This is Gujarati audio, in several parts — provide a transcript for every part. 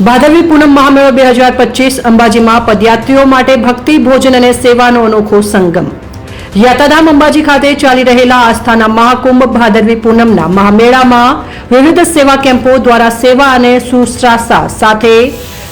ભાદરવી પૂનમ મહામેળો બે હજાર પચીસ અંબાજીમાં પદયાત્રીઓ માટે ભક્તિ, ભોજન અને સેવાનો અનોખો સંગમ. યાત્રાધામ અંબાજી ખાતે ચાલી રહેલા આસ્થાના મહાકુંભ ભાદરવી પૂનમના મહામેળામાં વિવિધ સેવા કેમ્પો દ્વારા સેવા અને સુશ્રાસા સાથે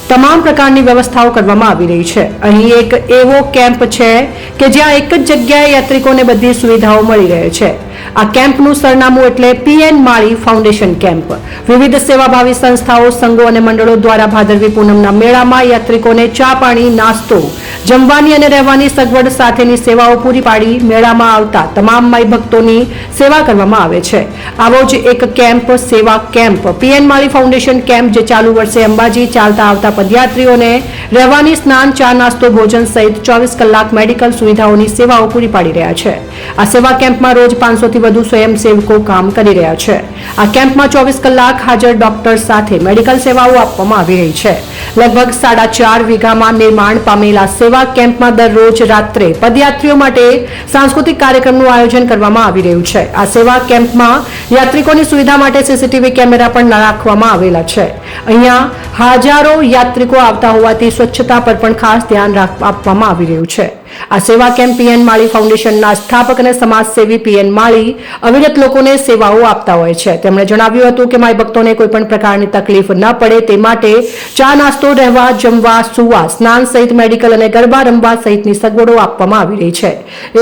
તમામ પ્રકારની વ્યવસ્થાઓ કરવામાં આવી રહી છે. અહીં એક એવો કેમ્પ છે કે જ્યાં એક જ જગ્યાએ યાત્રિકોને બધી સુવિધાઓ મળી રહે છે. આ કેમ્પનું સરનામું એટલે પીએન માળી ફાઉન્ડેશન કેમ્પ. વિવિધ સેવાભાવી સંસ્થાઓ, સંઘો અને મંડળો દ્વારા ભાદરવી પૂનમના મેળામાં યાત્રિકોને ચા પાણી, નાસ્તો, જમવાની અને રહેવાની સગવડ સાથેની સેવાઓ પૂરી પાડી મેળામાં આવતા તમામ માઈ ભક્તોની સેવા કરવામાં આવે છે. આવો જ એક કેમ્પ, સેવા camp. PN Mali foundation camp જે ચાલુ વર્ષે અંબાજી ચાલતા આવતા પદયાત્રીઓને રહેવાની સ્નાન, ચા, નાસ્તો, ભોજન સહિત ચોવીસ કલાક મેડિકલ સુવિધાઓની સેવાઓ પૂરી પાડી રહ્યા છે. આ સેવા કેમ્પમાં રોજ પાંચસોથી વધુ સ્વયંસેવકો કામ કરી રહ્યા છે. આ કેમ્પમાં ચોવીસ કલાક હાજર ડોક્ટર સાથે મેડિકલ સેવાઓ આપવામાં આવી રહી છે. લગભગ સાડા ચાર વીઘામાં નિર્માણ પામેલા સેવા કેમ્પમાં દરરોજ રાત્રે પદયાત્રીઓ માટે સાંસ્કૃતિક કાર્યક્રમનું આયોજન કરવામાં આવી રહ્યું છે. આ સેવા કેમ્પમાં યાત્રિકોની સુવિધા માટે સીસીટીવી કેમેરા પણ રાખવામાં આવેલા છે. અહીંયા હજારો યાત્રિકો આવતા હોવાથી સ્વચ્છતા પર પણ ખાસ ધ્યાન આપવામાં આવી રહ્યું છે. આ સેવા કેમ્પ પીએન માળી ફાઉન્ડેશનના સ્થાપક અને સમાજસેવી પીએન માળી અવિરત લોકોને સેવાઓ આપતા હોય છે. તેમણે જણાવ્યું હતું કે માય ભક્તોને કોઈપણ પ્રકારની તકલીફ ન પડે તે માટે ચા નાસ્તો, રહેવા, જમવા, સુવા, સ્નાન સહિત મેડિકલ અને ગરબા રમવા સહિતની સગવડો આપવામાં આવી રહી છે.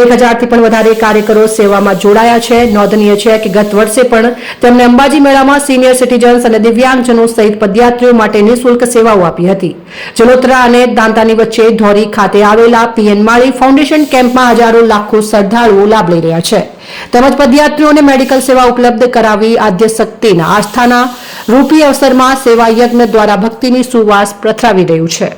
એક હજારથી પણ વધારે કાર્યકરો સેવામાં જોડાયા છે. નોંધનીય છે કે ગત વર્ષે પણ તેમણે અંબાજી મેળામાં સિનિયર સિટીઝન્સ અને દિવ્યાંગજનો સહિત પદયાત્રીઓ માટે નિઃશુલ્ક સેવાઓ આપી હતી. જલોત્રા અને દાંતાની વચ્ચે ધોરી ખાતે આવેલા પીએન માળી ફાઉન્ડેશન કેમ્પમાં હજારો લાખો શ્રદ્ધાળુઓ લાભ લઈ રહ્યા છે. તેમજ પદયાત્રીઓને મેડિકલ સેવા ઉપલબ્ધ કરાવી આદ્ય શક્તિના આસ્થાના રૂપી અવસરમાં સેવા યજ્ઞ દ્વારા ભક્તિની સુવાસ પ્રથરાવી રહ્યું છે.